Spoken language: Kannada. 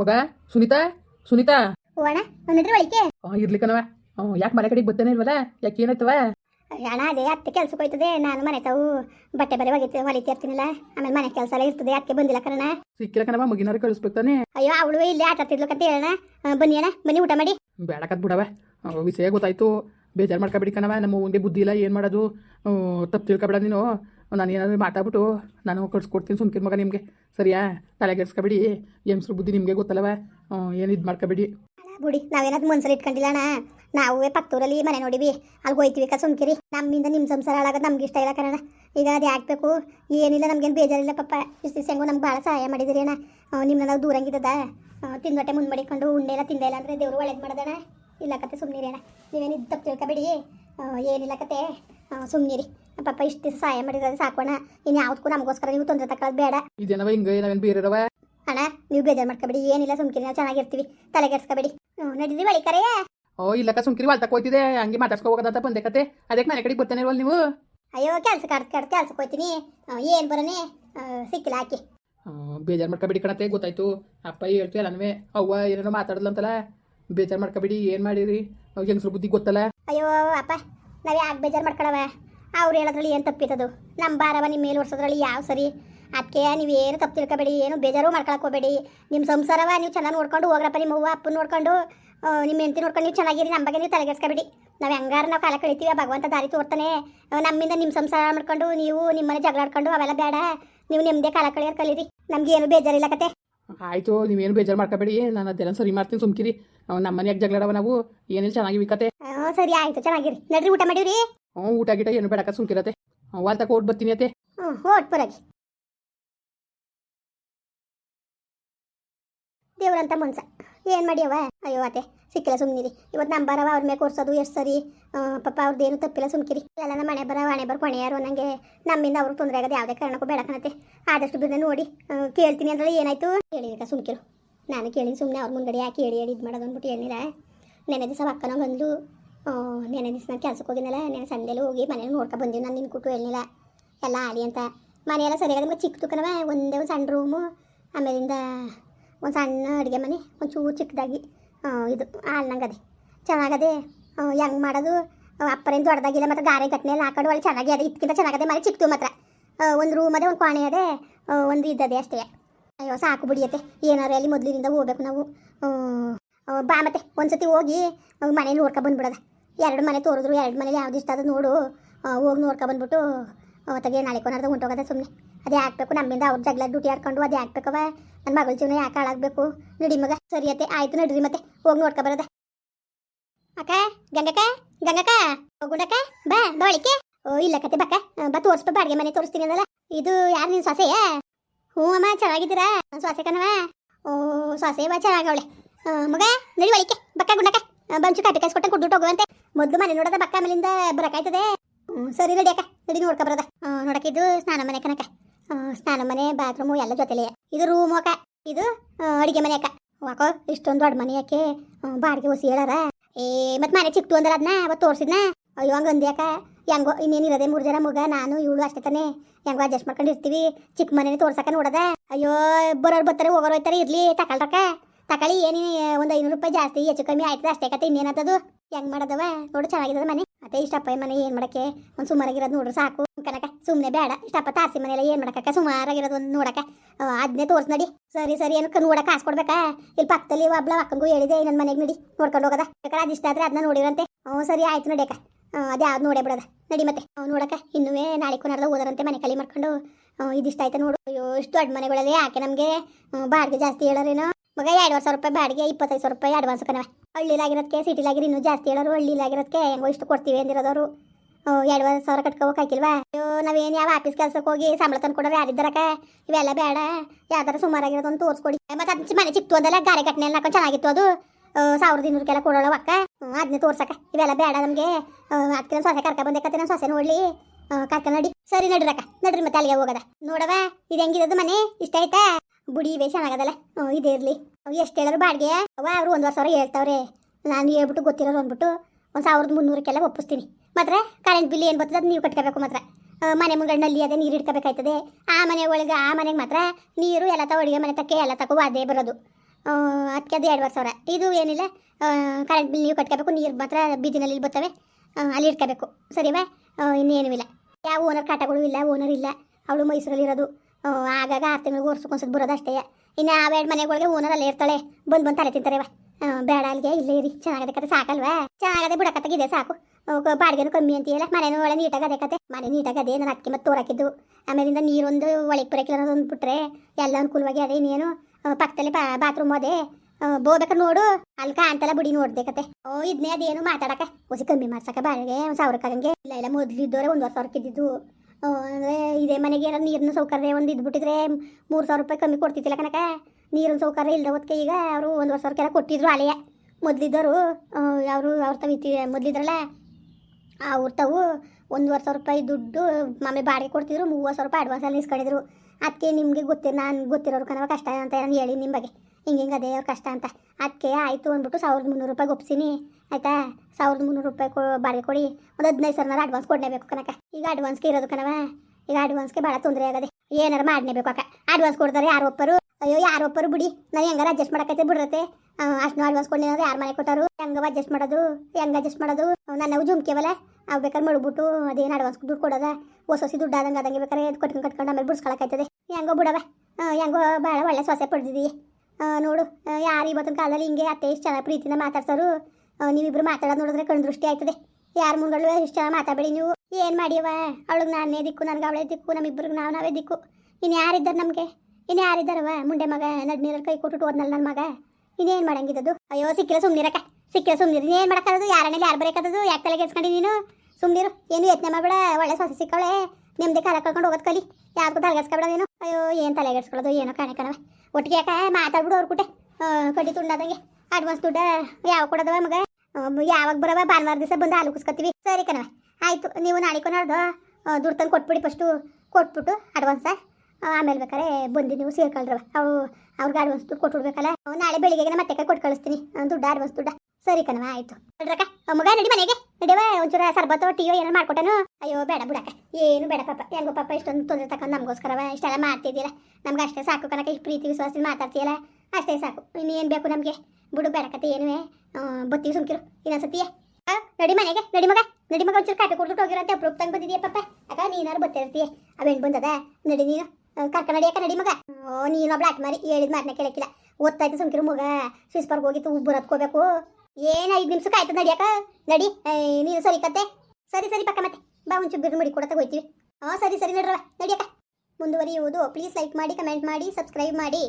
ಮಗ ಸುನೀತಾ ಸುನೀತಾ. ಅಣ್ಣ ಒಂದಿದ್ರೆ ಒಳಿಕೆ ಇರ್ಲಿ ಕಣವ ಯಾಕೆ ಮನೆ ಕಡೆಗೆ ಬರ್ತಾನೆ ಇಲ್ವಲ್ಲ? ಯಾಕೆ ಏನಾಯ್ತವ ಅಣ್ಣ ಅದೇ ಅತ್ತೆ ಕೆಲ್ಸಕ್ಕೆ ಹೋಯ್ತದೆ. ನಾನು ಮನೆ ತಾವು ಬಟ್ಟೆ ಬರೆ ಒಗಿತ ಹೊಲಿತ ಇರ್ತೀನಿಲ್ಲ. ಆಮೇಲೆ ಮನೆ ಕೆಲಸ ಎಲ್ಲ ಇರ್ತದೆ. ಅದಕ್ಕೆ ಬಂದಿಲ್ಲ ಕಣ ಸಿಕ್ಕಿಲ್ಲ ಕಣವ ಮಗಿನಾರು ಕಳಿಸ್ಬೇಕು ತಾನೆ. ಅಯ್ಯೋ ಅವಳು ಇಲ್ಲಿ ಆಟ ಆಡ್ತಿದ್ಲು ಕತೆ ಹೇಳಣ ಬನ್ನಿ ಅಣ್ಣ ಬನ್ನಿ ಊಟ ಮಾಡಿ. ಬೇಡಕತ್ ಬಿಡವ ವಿಷಯ ಗೊತ್ತಾಯ್ತು. ಬೇಜಾರು ಮಾಡ್ಕೊಬೇಡಿ ಕಣವ ನಮ್ಮ ಒಂದೇ ಬುದ್ಧಿ ಇಲ್ಲ ಏನು ಮಾಡೋದು? ತಪ್ಪು ತಿಳ್ಕೊಬೇಡ ನೀನು. ನಾನು ಏನಾದರೂ ಮಾತಾಡ್ಬಿಟ್ಟು ನಾನು ಕಳ್ಸ್ಕೊಡ್ತೀನಿ ಸುಮ್ಕಿನ ಮಗ ನಿಮಗೆ. ಸರಿಯಾ? ತಲೆಗೆಡ್ಸ್ಕೊಬೇಡಿ. ಎಮ್ಸ್ರ ಬುದ್ಧಿ ನಿಮಗೆ ಗೊತ್ತಲ್ಲವ? ಏನು ಇದು ಮಾಡ್ಕೋಬೇಡಿ. ಬಿಡಿ, ನಾವೇನಾದ್ರು ಮನ್ಸಲ್ಲಿ ಇಟ್ಕೊಂಡಿಲ್ಲ ಅಣ್ಣ ನಾವೇ ಪಕ್ಕದೂರಲ್ಲಿ ಮನೆ ನೋಡಿವಿ. ಅಲ್ಲಿ ಹೋಯ್ತೀವಿ ಕ ಸುಮ್ಕಿರಿ. ನಮ್ಮಿಂದ ನಿಮ್ಮ ಸಂಸಾರ ಹಾಳಾಗೋದು ನಮ್ಗೆ ಇಷ್ಟ ಇಲ್ಲ ಕಣ ಈಗ ಅದು ಹಾಕ್ಬೇಕು ಏನಿಲ್ಲ, ನಮ್ಗೇನು ಬೇಜಾರಿಲ್ಲ ಪಪ್ಪ ಇಷ್ಟು ಸೆಂಗು ನಮ್ಗೆ ಭಾಳ ಸಹಾಯ ಮಾಡಿದಿರಿ ಅಣ್ಣ. ನಿಮ್ಮನ್ನ ನಾವು ದೂರಂಗಿದ್ದದ ತಿಂದೊಟ್ಟೆ ಮುಂದೆ ಮಾಡಿಕೊಂಡು ಉಂಡೆ ಎಲ್ಲ ತಿಂದ ಇಲ್ಲ ಅಂದರೆ ದೇವರು ಒಳ್ಳೇದು ಮಾಡೋದಣ್ಣ. ಇಲ್ಲ ಕತೆ ಸುಮ್ಮನಿರಿ ಅಣ್ಣ. ನೀವೇನು ತಪ್ಪು ತಿಳ್ಕೊಬೇಡಿ. ಏನಿಲ್ಲ ಕತೆ. ಸುಮ್ಮನಿರಿ ಪಪ್ಪ ಇಷ್ಟು ದಿವಸ ಸಹಾಯ ಮಾಡಿದ್ರೆ ಸಾಕೋಣ ಇನ್ನು ಯಾವ್ದಕ್ಕೂ ನಮಗೋಸ್ಕರ ನೀವು ತೊಂದರೆ ತಕೊಳ್ಳೋದು ಬೇಡ. ಇದೇನವ ಹಿಂಗ ನಾವೇನು ಬೇರೆರವ ಅಣ್ಣ ನೀವು ಬೇಜಾರು ಮಾಡ್ಕೋಬೇಡಿ ಏನಿಲ್ಲ ಸುಮ್ಕಿರಿ ನಾವು ಚೆನ್ನಾಗಿರ್ತೀವಿ. ತಲೆಗೆಡ್ಸ್ಕೊಬೇಡಿ ಹ್ಞೂ ನಡೀರಿ ಬಳಿ ಕರೆಯಾ ಓ ಇಲ್ಲಕ್ಕ ಸುಮ್ಕಿರಿ ವಾಲ್ತಕ್ಕೆ ಹೋಯ್ತಿದೆ. ಹಂಗೆ ಮಾತಾಡ್ಸ್ಕೋಬೇಕಂತ ಬಂದೆ ಕತೆ. ಅದಕ್ಕೆ ಮನೆ ಕಡೆಗೆ ಬರ್ತಾನೆ ಇಲ್ವಲ್ಲ ನೀವು? ಅಯ್ಯೋ ಕೆಲಸ ಕಾಡ್ ಕಾಡ್ ಕೆಲ್ಸಕ್ಕೆ ಹೋಗ್ತೀನಿ ಏನು ಬರೋನೆ ಸಿಕ್ಕಿಲ್ಲ ಹಾಕಿ. ಬೇಜಾರು ಮಾಡ್ಕೊಬೇಡಿ ಕಣತೆ ಗೊತ್ತಾಯ್ತು. ಅಪ್ಪ ಹೇಳ್ತೀವಿ ನನವೇ. ಅವ್ವ ಏನೇನೋ ಮಾತಾಡಲಂತಲ್ಲ ಬೇಜಾರು ಮಾಡ್ಕೊಬೇಡಿ ಏನು ಮಾಡಿರಿ? ಹೆಂಗಸ್ರ ಬುದ್ಧಿ ಗೊತ್ತಲ್ಲ? ಅಯ್ಯೋ ಅಪ್ಪ ನಾವು ಯಾಕೆ ಬೇಜಾರು ಮಾಡ್ಕೊಳವ? ಅವ್ರು ಹೇಳೋದ್ರಲ್ಲಿ ಏನು ತಪ್ಪಿತದು? ನಮ್ಮ ಭಾರವ ನಿಮ್ಮ ಮೇಲೆ ಓಡಿಸೋದ್ರಲ್ಲಿ ಯಾವ ಸರಿ? ಅದಕ್ಕೆ ನೀವೇನು ತಪ್ಪು ತಿಳ್ಕೊಬೇಡಿ ಏನು ಬೇಜಾರು ಹೋಗ್ಬೇಡಿ. ನಿಮ್ಮ ಸಂಸಾರವ ನೀವು ಚೆನ್ನಾಗಿ ನೋಡ್ಕೊಂಡು ಹೋಗ್ರಪ್ಪ ನಿಮ್ಮ ಅವ್ವ ಅಪ್ಪನ ನೋಡ್ಕೊಂಡು ನಿಮ್ಮ ಹೆಂಡತಿ ನೋಡ್ಕೊಂಡು ನೀವು ಚೆನ್ನಾಗಿರಿ ನಮ್ಮ ಬಗ್ಗೆ ನೀವು ತಲೆಗೆಡ್ಸ್ಕೊಬೇಡಿ. ನಾವು ಹೆಂಗಾರು ನಾವು ಕಾಲ ಕಳಿತೀವಿ ಆ ಭಗವಂತ ದಾರಿ ತೋರ್ತಾನೆ. ನಮ್ಮಿಂದ ನಿಮ್ಮ ಸಂಸಾರ ಮಾಡ್ಕೊಂಡು ನೀವು ನಿಮ್ಮನೆ ಜಗಳ ಆಡ್ಕೊಂಡು ಅವೆಲ್ಲ ಬೇಡ ನೀವು ನಿಮ್ಮದೇ ಕಾಲ ಕಳಿಯೋರು ಕಲೀರಿ. ನಮ್ಗೆ ಏನು ಬೇಜಾರಿಲ್ಲ ಕತೆ. ಆಯಿತು ನೀವೇನು ಬೇಜಾರು ಮಾಡ್ಕೊಬೇಡಿ. ನಾನು ಅದೆಲ್ಲ ಸರಿ ಮಾಡ್ತೀನಿ ಸುಮ್ಕಿರಿ. ನಮ್ಮ ಮನೆಯಾಗ ಜಗಳಾಡವ ನಾವು. ಏನೇನು ಚೆನ್ನಾಗಿ ಕತೆ. ಆ, ಸರಿ ಆಯಿತು ಚೆನ್ನಾಗಿರಿ. ನಡ್ರಿ ಊಟ ಮಾಡಿವ್ರಿ. ಹ್ಞೂ, ಊಟ ಗಿಟ ಏನು ಬೇಡಕ್ಕ ಸುಮ್ಕಿರತ್ತೆ ವಾಲ್ತಕ್ಕೆ ಓಟ್ ಬರ್ತೀನಿ ಅತ್ತೆ. ಹ್ಞೂ ಓಟ್ ಬರಾಗಿ ದೇವ್ರಂತ ಮನ್ಸ. ಏನು ಮಾಡ್ಯವ? ಅಯ್ಯೋ ಅತ್ತೆ, ಸಿಕ್ಕಿಲ್ಲ, ಸುಮ್ನಿರಿ. ಇವತ್ತು ನಮ್ಮ ಬರವ, ಅವ್ರ ಮೇಲೆ ಕೂರ್ಸೋದು, ಎಷ್ಟು ಸರಿ ಪಾಪ ಅವ್ರದ್ದೇನು ತಪ್ಪಿಲ್ಲ, ಸುಮ್ಕಿರಿ. ಎಲ್ಲ ನಮ್ಮ ಮನೆ ಬರ ಹಣೆ ಬರ ಕೊನೆಯಾರು ನನಗೆ ನಮ್ಮಿಂದ ಅವ್ರಿಗೆ ತೊಂದರೆ ಆಗೋದು ಯಾವುದೇ ಕಾರಣಕ್ಕೂ ಬೇಡ ಆದಷ್ಟು ಬಿದ್ದ ನೋಡಿ ಕೇಳ್ತೀನಿ ಅಂದ್ರೆ ಏನಾಯ್ತು? ಹೇಳಿದಕ್ಕ ಸುಮ್ಕಿರು. ನಾನು ಕೇಳಿನಿ ಸುಮ್ಮನೆ ಅವ್ರ ಮುಂದ್ಗಡೆ ಯಾಕೆ ಹೇಳಿ ಹೇಳಿ ಇದು ಮಾಡೋದು ಅಂದ್ಬಿಟ್ಟು ಹೇಳಿಲ್ಲ ನೆನೆ ದಿವಸ ಅಕ್ಕನ ಬಂದು ನೆನೆ ದಿವಸ ನಾನು ಕೆಲ್ಸಕ್ಕೆ ಹೋಗಿದ್ನಲ್ಲ ನೆನೆ ಸಂಡೇಲಿ ಹೋಗಿ ಮನೇಲಿ ನೋಡ್ಕೊ ಬಂದಿವಿ ನಾನು ನಿನ್ನ ಕೂಟು ಹೇಳಿಲ್ಲ ಎಲ್ಲ ಆಡಿ ಅಂತ. ಮನೆಯೆಲ್ಲ ಸರಿಯಾಗಿ ನಮ್ಗೆ ಚಿಕ್ಕ ತುಕನವ, ಒಂದೇ ಒಂದು ಸಣ್ಣ ರೂಮು ಆಮೇಲಿಂದ ಒಂದು ಸಣ್ಣ ಅಡುಗೆ ಮನೆ ಒಂದು ಚೂರು ಚಿಕ್ಕದಾಗಿ ಇದು ಹಾಲ್ನಂಗದೆ ಚೆನ್ನಾಗದೆ ಹೆಂಗೆ ಮಾಡೋದು ಅಪ್ಪರೇನು ದೊಡ್ಡದಾಗಿಲ್ಲ, ಮತ್ತು ಗಾರೆ ಗಟ್ನೆಲ್ಲ ಹಾಕೊಂಡು ಒಳ್ಳೆ ಚೆನ್ನಾಗಿ ಅದೇ ಇದಕ್ಕಿಂತ ಚೆನ್ನಾಗದೆ ಮನೆ ಚಿಕ್ಕದು ಮಾತ್ರ. ಒಂದು ರೂಮ್ ಅದೇ, ಒಂದು ಕೋಣೆ ಅದೇ ಒಂದು ಇದ್ದದೆ ಅಷ್ಟೇ. ಅಯ್ಯೋ, ಸಾಕು ಬಿಡಿಯತ್ತೆ. ಏನಾರು ಅಲ್ಲಿ ಮೊದಲಿನಿಂದ ಹೋಗ್ಬೇಕು ನಾವು. ಬಾ ಮತ್ತೆ, ಒಂದ್ಸತಿ ಹೋಗಿ ಮನೇಲಿ ನೋಡ್ಕೊ ಬಂದ್ಬಿಡೋದ. ಎರಡು ಮನೆ ತೋರಿದ್ರು, ಎರಡು ಮನೇಲಿ ಯಾವ್ದು ಇಷ್ಟ ಅದು ನೋಡು. ಹೋಗಿ ನೋಡ್ಕೊ ಬಂದ್ಬಿಟ್ಟು ಅವತ್ತಾಗೆ ನಾಳೆ ಕೊನಾರ್ದ ಹೊಂಟೋಗದ ಸುಮ್ಮನೆ ಅದೇ ಹಾಕ್ಬೇಕು ನಮ್ಮಿಂದ ಅವ್ರ ಜಗಳ ಡ್ಯೂಟಿ ಹಾಕೊಂಡು ಅದೇ ಹಾಕ್ಬೇಕವ ನನ್ನ ಮಗಳ ಜೀವನ ಯಾಕೆ ಹಾಳಾಗಬೇಕು? ನಡಿ ಮಗ, ಸರಿ ಅತ್ತೆ, ಆಯ್ತು ನಡ್ರಿ ಮತ್ತೆ. ಹೋಗಿ ನೋಡ್ಕೊ ಬರೋದ. ಅಕ್ಕ, ಗಂಗಕ್ಕ ಗಂಗಕ್ಕ ಹೋಗುಂಡಕ್ಕ ಬಾ ಬಾಳಿಕೆ ಓ, ಇಲ್ಲ ಕತೆ, ಬಕ್ಕ. ಬಾ ತೋರಿಸ್ಬ ಬಾಡಿಗೆ ಮನೆ ತೋರಿಸ್ತೀನಿ ಅದಲ್ಲ. ಇದು ಯಾರು ನಿನ್ನ ಸೊಸೆಯಾ? ಹ್ಞೂ ಅಮ್ಮ, ಚೆನ್ನಾಗಿದ್ದೀರಾ? ನನ್ ಸೊಸೆ ಕಣವ ಓ ಸೊಸೆ ಬಾ ಚೆನ್ನಾಗವಳೆ ಮಗ, ನಡಿ ಒಳಿಕೆ ಬಕ್ಕ, ಗುಂಡಕ್ಕ. ಬಂಚು ಕಾಪಿ ಕಾಯಿಸ್ಕೊಟ್ಟೆ ಕುಡ್ದುಟ್ಟು ಹೋಗುವಂತೆ. ಮೊದಲು ಮನೆ ನೋಡದ ಬಕ್ಕ ಮೇಲಿಂದ ಬರಕಾಯ್ತದೆ. ಸರಿ ರೆಡಿ ಅಕ್ಕ ರೆಡಿ ನೋಡ್ಕೊ ಬರೋದ. ನೋಡಕ್ಕಿದ್ದು ಸ್ನಾನ ಮನೆ ಕನಕ ಸ್ನಾನ ಮನೆ ಬಾತ್ರೂಮು ಎಲ್ಲ ಜೊತೆಲೆ. ಇದು ರೂಮ್ ಅಕ್ಕ ಇದು ಅಡಿಗೆ ಮನೆ ಅಕ್ಕ. ವಾಕೋ ಇಷ್ಟೊಂದು ದೊಡ್ಡ ಮನೆ ಆ, ಬಾಡಿಗೆ ಹೊಸಿ ಹೇಳಾರ? ಏ ಮತ್ತೆ ಮನೆ ಚಿಕ್ತು ಅಂದ್ರೆ ಅದನ್ನ ಅವತ್ತು ತೋರ್ಸಿದ್ನ? ಅಯ್ಯೋ ಹಂಗೆ ಅಂದೆ ಅಕ್ಕ. ಹೆಂಗೋ ಇನ್ನೇನಿರೋದೆ ಮೂರು ಜನ ಮಗ ನಾನು ಇವಳು ಅಷ್ಟೇ ತಾನೆ. ಹೆಂಗೋ ಅಡ್ಜಸ್ಟ್ ಮಾಡ್ಕೊಂಡಿರ್ತೀವಿ. ಚಿಕ್ಕ ಮನೇನೆ ತೋರ್ಸಕ ನೋಡದ. ಅಯ್ಯೋ ಬರೋರು ಬರ್ತಾರೆ ಹೋಗೋರು ಹೋಯ್ತಾರೆ ಇರ್ಲಿ ತಕಳ್ರಕ್ಕ. ತಕಳಿ ಏನಿ ಒಂದು ಐನೂರು ರೂಪಾಯಿ ಜಾಸ್ತಿ, ಹೆಚ್ಚು ಕಮ್ಮಿ ಆಯ್ತದ, ಅಷ್ಟೇ ಕತೆ ಇನ್ನೇನತ್ತದು ಹೆಂಗ್ ಮಾಡದವ? ನೋಡು ಚೆನ್ನಾಗಿದ್ದದ ಮನೆ. ಅದೇ ಇಷ್ಟಪ್ಪ ಮನೆ, ಏನು ಮಾಡಕ್ಕೆ? ಒಂದು ಸುಮಾರಾಗಿರೋದು ನೋಡ್ರಿ ಸಾಕು. ಕನಕ ಸುಮ್ಮನೆ ಬೇಡ. ಇಷ್ಟಪ್ಪ ತಾಸಿ ಮನೆಯಲ್ಲ ಏನು ಮಾಡಕ್ಕ ಸುಮಾರಾಗಿರೋದು ಒಂದು ನೋಡಕ ಅದನ್ನೇ ತೋರ್ಸ್ ನಡಿ. ಸರಿ ಸರಿ ಏನು ನೋಡಕ್ಕೆ ಕಾಸು ಕೊಡ್ಬೇಕಾ? ಇಲ್ಲಿ ಪಕ್ಕದಲ್ಲಿ ಒಬ್ಳ ಅಕ್ಕಂಗೂ ಹೇಳಿದೆ ನನ್ನ ಮನೆಗೆ ನಡಿ. ನೋಡ್ಕೊಂಡು ಹೋಗದ. ಬೇಕಾದ್ರೆ ಅದಿಷ್ಟ ಆದ್ರೆ ಅದನ್ನ ನೋಡಿರಂತೆ. ಹ್ಞೂ ಸರಿ, ಆಯ್ತು ನಡಿಯಕ್ಕ ಅದೇ ಯಾವ್ದು ನೋಡೇ ಬಿಡೋದ. ನಡಿ ಮತ್ತೆ. ಅವ್ನು ನೋಡಕ್ಕ ಇನ್ನೂ ನಾಳೆ ಕೊನೆಲ್ಲ ಓದರಂತೆ ಮನೆ ಕಲಿ ಮಾಡ್ಕೊಂಡು. ಇದಿಷ್ಟ ಆಯ್ತಾ ನೋಡು. ಅಯ್ಯೋ, ಇಷ್ಟು ದೊಡ್ಡ ಮನೆಗಳಲ್ಲಿ ಯಾಕೆ ನಮಗೆ? ಬಾಡಿಗೆ ಜಾಸ್ತಿ ಹೇಳೋರೇನೋ? ಮಗ ಎರಡು ಸಾವಿರ ರೂಪಾಯಿ ಬಾಡಿಗೆ, ಇಪ್ಪತ್ತೈದು ಸಾವಿರ ರೂಪಾಯಿ ಅಡ್ವಾನ್ಸ್ ಕಣವ ಹಳ್ಳಿಲಾಗಿರೋದಕ್ಕೆ ಸಿಟಿಲಾಗಿರೋ ಇನ್ನೂ ಜಾಸ್ತಿ ಹೇಳೋರು ಹಳ್ಳಿಲಾಗಿರೋದಕ್ಕೆ ಹೆಂಗೋ ಇಷ್ಟು ಕೊಡ್ತೀವಿ ಅಂದಿರೋದವರು. ಎರಡು ಸಾವಿರ ಕಟ್ಕೋಬೇಕು ಹಾಕಿಲ್ವಾ? ಅಯ್ಯೋ, ನಾವೇನು ಯಾವ ಆಫೀಸ್ ಕೆಲಸಕ್ಕೆ ಹೋಗಿ ಸಂಬಳ ತಂದು ಕೊಡೋರು ಯಾರಿದ್ದಾರಕ್ಕ ಇವೆಲ್ಲ ಬೇಡ. ಯಾವ್ದಾರ ಅಂತ ತೋರಿಸ್ಕೊಡಿ. ಮತ್ತೆ ಅದು ಮನೆ ಚಿಕ್ತು ಅಂದಲ್ಲ, ಗಾರೆ ಕಟ್ಟನೆ ಎಲ್ಲ ಚೆನ್ನಾಗಿತ್ತು ಅದು. ಸಾವಿರದ ಇನ್ನೂರಕ್ಕೆಲ್ಲ ಕೊಡೋಳ ಅಕ್ಕ. ಅದನ್ನೇ ತೋರ್ಸಕ್ಕ. ಇವೆಲ್ಲ ಬೇಡ ನಮಗೆ. ಅದಕ್ಕೆ ಸೊಸೆ ಕರ್ಕ ಬಂದೇಕತ್ತೆ ನಾನು ಸೊಸೆ ನೋಡಲಿ. ಕರ್ಕ ನಡಿ. ಸರಿ ನಡ್ರಕ್ಕ ನಡ್ರಿ ಮತ್ತೆ ಅಲ್ಲಿಗೆ ಹೋಗದ. ನೋಡವ ಇದು ಹೆಂಗಿರೋದು ಮನೆ? ಇಷ್ಟ ಆಯ್ತಾ? ಬುಡಿ ಇವೆ ಚೆನ್ನಾಗದಲ್ಲ ಇದೇ ಇರಲಿ. ಎಷ್ಟು ಹೇಳೋರು ಬಾಡಿಗೆ? ಅವ ಅವ್ರು ಒಂದುವರೆ ಸಾವಿರ ಹೇಳ್ತಾವ್ರೆ. ನಾನು ಹೇಳ್ಬಿಟ್ಟು ಗೊತ್ತಿರೋರು ಅಂದ್ಬಿಟ್ಟು ಒಂದು ಸಾವಿರದ ಮುನ್ನೂರಕ್ಕೆಲ್ಲ ಒಪ್ಪಿಸ್ತೀನಿ. ಮಾತ್ರ ಕರೆಂಟ್ ಬಿಲ್ ಏನು ಬರ್ತದೆ ಅದು ನೀವು ಕಟ್ಕೋಬೇಕು ಮಾತ್ರ. ಮನೆ ಮುಂಗಡೆ ನಲ್ಲಿ ಅದೇ ನೀರು ಇಟ್ಕೋಬೇಕಾಯ್ತದೆ ಆ ಮನೆ ಒಳಗೆ ಆ ಮನೆಗೆ ಮಾತ್ರ ನೀರು ಎಲ್ಲ ತಗೋ ಅಡುಗೆ ಮನೆ ತಕ್ಕೆ ಎಲ್ಲ ತಗೋ ಅದೇ ಬರೋದು. ಅದಕ್ಕೆ ಅದು ಎರಡುವರೆ ಸಾವಿರ ಇದು ಏನಿಲ್ಲ ಕರೆಂಟ್ ಬಿಲ್ ನೀವು ಕಟ್ಕೋಬೇಕು ನೀರು ಮಾತ್ರ ಬೀದಿನಲ್ಲಿ ಬರ್ತವೆ ಅಲ್ಲಿ ಇಟ್ಕೋಬೇಕು ಸರಿವಾ ಇನ್ನೇನೂ ಇಲ್ಲ. ಯಾವ ಓನರ್ ಕಾಟಗಳು ಇಲ್ಲ ಓನರ್ ಇಲ್ಲ. ಅವಳು ಮೈಸೂರಲ್ಲಿ ಇರೋದು ಆ, ಆಗಾಗ ಆರು ತಿಂಗಳಿಗೆ ವರ್ಷಕ್ಕೊಂದ್ಸತಿ ಬರೋದು ಅಷ್ಟೇ. ಇನ್ನು ಆ ಎರಡು ಮನೆಗಳಿಗೆ ಓನರ್ ಅಲ್ಲೇ ಇರ್ತಾಳೆ. ಬಂದು ಬಂದು ತಲೆ ತಿಂತಾರೆ ಬಾ ಬೇಡ ಅಲ್ಲಿಗೆ, ಇಲ್ಲೇ ಇರಿ. ಚೆನ್ನಾಗದೆ ಕತೆ ಸಾಕಲ್ವಾ? ಚೆನ್ನಾಗದೆ ಇದೆ, ಸಾಕು. ಬಾಡಿಗೆನೂ ಕಮ್ಮಿ ಅಂತೀಯಲ್ಲ. ಮನೆನೂ ಒಳ್ಳೆ ನೀಟಾಗಿ ಕತೆ. ಮನೆ ನೀಟಾಗಿ ಅದೇ, ನಾನು ಅಕ್ಕಿ ಮತ್ತೆ ತೋರಾಕಿದ್ದು. ಆಮೇಲಿಂದ ನೀರೊಂದು ಒಳಗೆ ಪುರಕಿಲ್ಲ ಅನ್ನೋದೊಂದು ಬಿಟ್ರೆ ಎಲ್ಲ ಅನುಕೂಲವಾಗಿ ಅದೇ, ಇನ್ನೇನು ಪಕ್ಕದಲ್ಲಿ ಬಾತ್ರೂಮ್ ಅದೇ. ಬೋಬೇಕು ನೋಡು. ಅಲ್ಲಿ ಕಾಣ್ತಲ್ಲ ಬಿಡಿ ನೋಡ್ದೆ ಕತೆ. ಓ ಇದನ್ನೇ ಅದೇನು ಮಾತಾಡಕ. ಹೊಸಿ ಕಮ್ಮಿ ಮಾಡ್ಸಕ ಬಾಡಿಗೆ ಒಂದು ಸಾವಿರಕ್ಕಾಗಂಗೆ. ಇಲ್ಲ ಇಲ್ಲ ಮೊದಲಿದ್ದವರೆ ಒಂದುವರೆ ಸಾವಿರಕ್ಕೆ ಇದ್ದಿದ್ದು ಅಂದ್ರೆ ಇದೇ ಮನೆಗೆ ಏನಾದ್ರು ನೀರಿನ ಸೌಕರ್ಯ ಒಂದು ಇದ್ಬಿಟ್ಟಿದ್ರೆ ಮೂರು ಸಾವಿರ ರೂಪಾಯಿ ಕಮ್ಮಿ ಕೊಡ್ತಿದ್ದಿಲ್ಲ ಕನಕ ನೀರಿನ ಸೌಕರ್ಯ ಇಲ್ಲದ ಹೊತ್ತಿಗೆ ಈಗ ಅವರು ಒಂದುವರೆ ಸಾವಿರಕ್ಕೆಲ್ಲ ಕೊಟ್ಟಿದ್ರು ಅಲೆಯ ಮೊದಲಿದ್ದವರು ಅವರು ಅವ್ರ ತಾವು ಇತ್ತಿ, ಮೊದಲಿದ್ರಲ್ಲ ಅವ್ರ ತಾವು ಒಂದುವರೆ ಸಾವಿರ ರೂಪಾಯಿ ದುಡ್ಡು ಮಾಮಿ ಬಾಡಿಗೆ ಕೊಡ್ತಿದ್ರು, ಮೂವತ್ತು ಸಾವಿರ ರೂಪಾಯಿ ಅಡ್ವಾನ್ಸಲ್ಲಿ ಇಸ್ಕೊಂಡಿದ್ರು ಅದಕ್ಕೆ ನಿಮಗೆ ಗೊತ್ತಿಲ್ಲ ನಾನು ಗೊತ್ತಿರೋರು ಕನವ ಕಷ್ಟ ಅಂತ ನಾನು ಹೇಳಿ ನಿಮ್ಮ ಬಗ್ಗೆ. ಹಿಂಗೆ ಹಿಂಗೆ ಅದೇ ಅವ್ರ ಕಷ್ಟ ಅಂತ ಅದಕ್ಕೆ ಆಯಿತು ಅಂದ್ಬಿಟ್ಟು ಸಾವಿರದ ಮುನ್ನೂರು ರೂಪಾಯಿ ಒಪ್ಸಿನಿ ಆಯಿತಾ ಸಾವಿರದ ಮುನ್ನೂರು ರೂಪಾಯಿ ಕೊ ಬಾಡಿಗೆ ಕೊಡಿ ಒಂದು ಹದಿನೈದು ಸಾವಿರ ಅಡ್ವಾನ್ಸ್ ಕೊಡಲೇಬೇಕು ಕನಕ ಈಗ ಅಡ್ವಾನ್ಸ್ಗೆ ಇರೋದು ಕಣವ ಈಗ ಅಡ್ವಾನ್ಸ್ಗೆ ಭಾಳ ತೊಂದರೆ ಆಗದೆ ಏನಾರು ಮಾಡಲೇಬೇಕು ಅಕ್ಕ ಅಡ್ವಾನ್ಸ್ ಕೊಡ್ತಾರೆ ಯಾರು ಒಪ್ಪರು ಅಯ್ಯೋ ಯಾರು ಒಪ್ಪರು ಬಿಡಿ ನಾನು ಹೆಂಗಾರ ಅಡ್ಜಸ್ಟ್ ಮಾಡೋಕೈತೆ ಬಿಡ್ರತೆ ಅಷ್ಟು ಅಡ್ವಾನ್ಸ್ ಕೊಡ್ಲಿಲ್ಲ ಯಾರು ಮನೆ ಕೊಟ್ಟರು ಹೆಂಗವ ಅಡ್ಜಸ್ಟ್ ಮಾಡೋದು ಹೆಂಗೆ ಅಡ್ಜಸ್ಟ್ ಮಾಡೋದು ನನ್ನ ಜುಮ್ಕೇವಲ್ಲ ಅವು ಬೇಕಾದ್ರೆ ಮಡಿಬಿಟ್ಟು ಅದೇನು ಅಡ್ವಾನ್ಸ್ ದುಡ್ಡು ಕೊಡೋದ ಹೊಸ ಹೊಸ ದುಡ್ಡು ಆದಂಗೆ ಆದಂಗೆ ಬೇಕಾದ್ರೆ ಕಟ್ಕೊಂಡು ಕಟ್ಕೊಂಡು ಆಮೇಲೆ ಬಿಡಿಸ್ಕೊಳಕೈತದೆ ಹೆಂಗೋ ಬಿಡವ ಹೆಂಗೋ ಭಾಳ ಒಳ್ಳೆ ಸೊಸೆ ಪಡೆದಿದ್ದೀವಿ ನೋಡು ಯಾರು ಇವತ್ತಿನ ಕಾಲದಲ್ಲಿ ಹಿಂಗೆ ಅತ್ತೆ ಇಷ್ಟು ಚೆನ್ನಾಗಿ ಪ್ರೀತಿನ ಮಾತಾಡ್ಸೋರು? ನೀವಿಬ್ರು ಮಾತಾಡೋದು ನೋಡಿದ್ರೆ ಕಣ್ಣು ದೃಷ್ಟಿ ಆಯ್ತದೆ. ಯಾರು ಮುಂಗಳು ಇಷ್ಟು ಚೆನ್ನಾಗಿ ಮಾತಾಡಬೇಡಿ ನೀವು. ಏನು ಮಾಡಿವ ಅವಳಿಗೆ ನಾನೇ ದಿಕ್ಕು, ನನಗೆ ಅವಳೇ ದಿಕ್ಕು ನಮ್ಮಿಬ್ರಿಗೆ ನಾವು ನಾವೇ ದಿಕ್ಕು. ಇನ್ನು ಯಾರಿದ್ದಾರೆ ನಮಗೆ? ಇನ್ನು ಯಾರಿದ್ದಾರವ ಮುಂಡೆ ಮಗ ನಡ್ ಕೈ ಕೊಟ್ಟು ಹೋದ್ನಲ್ಲ ನನ್ನ ಮಗ. ಇನ್ನೇನು ಮಾಡಂಗಿದ್ದದು? ಅಯ್ಯೋ, ಸಿಕ್ಕಿಲ್ಲ ಸುಮ್ಮನಿರಕ್ಕ ಸಿಕ್ಕಿಲ್ಲ ಸುಮ್ಮನಿರು ಏನು ಮಾಡೋಕ್ಕಾಗದು? ಯಾರನೇಲಿ ಯಾರು ಬರೋಕ್ಕದು ಯಾಕೆ ತಲೆ ಕೆಡ್ಸ್ಕೊಂಡು ನೀನು? ಸುಮ್ಮನಿರು ಏನು ಯತ್ನ ಮಾಡಬೇಡ. ಒಳ್ಳೆ ಸೊಸೆ ಸಿಕ್ಕವಳೆ. ನಿಮ್ಮದೇ ಕಾಲ ಕಳ್ಕೊಂಡು ಹೋಗೋದು ಕಲಿ. ಯಾರಿಗೂ ತಲೆಗೆಸ್ಕೊಬೇಡ ನೀನು. ಅಯ್ಯೋ, ಏನು ತಲೆಗೆಡ್ಸ್ಕೊಳ್ಳೋದು ಏನೋ ಕಾಣೆ ಕಣವ ಒಟ್ಟಿಗೆ ಯಾಕೆ ಮಾತಾಡ್ಬಿಡು ಅವ್ರ ಕುಟೆ. ಕಡ್ಡಿ ತುಂಡಾದಂಗೆ. ಅಡ್ವಾನ್ಸ್ ದುಡ್ಡ ಯಾವಾಗ ಕೊಡೋದವ ಮಗ? ಯಾವಾಗ ಬರವ? ಭಾನುವಾರ ದಿವಸ ಬಂದು ಹಾಲು ಕುಸ್ಕೊತೀವಿ ಸರಿ ಕಣವೆ ಆಯಿತು. ನೀವು ನಾಳೆ ನಾಡ್ದು ದುಡ್ಡು ತಂದು ಕೊಟ್ಬಿಡಿ ಫಸ್ಟು ಕೊಟ್ಬಿಟ್ಟು ಅಡ್ವಾನ್ಸ ಆಮೇಲೆ ಬೇಕಾದ್ರೆ ಬಂದು ನೀವು ಸೇರ್ಕೊಳ್ರವ ಅವು ಅವ್ರಿಗೆ ಅಡ್ವಾನ್ಸ್ ದುಡ್ಡು ಕೊಟ್ಬಿಡ್ಬೇಕಲ್ಲ. ನಾಳೆ ಬೆಳಿಗ್ಗೆ ಮತ್ತೆ ಕೊಟ್ಟು ಕಳಿಸ್ತೀನಿ. ದುಡ್ಡು ಅಡ್ವಾನ್ಸ್ ದುಡ್ಡ. ಸರಿ ಕಣವ ಆಯ್ತು. ನೋಡ್ರಕ್ಕ ಮಗ ನಡಿ ಮನೆಗೆ. ನಡಿವ ಒಂಚೂರ ಸರ್ಬತ್ತೋ ಟೀಯೋ ಏನೋ ಮಾಡ್ಕೊಟ್ಟನು. ಅಯ್ಯೋ, ಬೇಡ ಬಿಡಕ್ಕ. ಏನು ಬೇಡ ಪಾಪ. ಹೆಂಗೋ ಪಾಪ, ಇಷ್ಟೊಂದು ತೊಂದರೆ ತಕೊಂಡು ನಮಗೋಸ್ಕರವ, ಇಷ್ಟೆಲ್ಲ ಮಾಡ್ತಿದ್ದೀರ ನಮ್ಗೆ ಅಷ್ಟೇ ಸಾಕು ಕಣಕ ಈ ಪ್ರೀತಿ ವಿಶ್ವಾಸದಿಂದ ಮಾತಾಡ್ತೀಯಲ್ಲ. ಅಷ್ಟೇ ಸಾಕು. ಇನ್ನೇನು ಬೇಕು ನಮಗೆ? ಬಿಡು ಬೇಡಕತ್ತೆ ಏನುವೆ ಬತ್ತಿ ಸುಮ್ಕಿರು. ಇನ್ನೊಂದ್ಸತಿಯೇ ನಡಿ ಮನೆಗೆ, ನಡಿ ಮಗ. ನಡಿ ಮಗ, ಒಂಚೂರು ಕಾಫಿ ಹೋಗಿರೋ ಹೋಗಿರಂತೆ ಅಪ್ರೂಪ್ ತಂಗೆ ಬಂದಿದೀಯ ಪಾಪ? ಅಕ್ಕ, ನೀನಾರು ಬತ್ತಿರ್ತೀಯ ಅವೇನು ಬಂದದ? ನಡಿ ನೀನು. ಕರ್ಕ ನಡಿಯಕ್ಕ ನಡಿ ಮಗ. ಓ ನೀನೊಬ್ಳು ಆಟ ಮಾರಿ ಹೇಳಿದ ಮಾತನ್ನ ಕೇಳಕ್ಕಿಲ್ಲ ಓದ್ತಾಯ್ತು ಸುಮ್ಕಿರು ಮಗ. ಸ್ವಿಸ್ ಪಾರ್ಕ್ ಹೋಗಿತ್ತು ಉಬ್ಬು ಹತ್ಕೋಬೇಕು. ಏನು ಐದು ನಿಮಿಷಕ್ಕೆ ಆಯ್ತದ ನಡಿಯಕ? ನಡಿ. ನೀನು ಸರಿ ಕತ್ತೆ? ಸರಿ ಸರಿ ಪಕ್ಕ ಮತ್ತೆ. ಬಾ ಒಂಚೂರು ಬಿರು ಮುಡಿ ಕೊಡತ ಹೋಯ್ತೀವಿ. ಹಾಂ ಸರಿ ಸರಿ ನಡ್ರವ. ನಡಿಯಕ. ಮುಂದುವರಿಯುವುದು. ಪ್ಲೀಸ್ ಲೈಕ್ ಮಾಡಿ ಕಮೆಂಟ್ ಮಾಡಿ ಸಬ್ಸ್ಕ್ರೈಬ್ ಮಾಡಿ.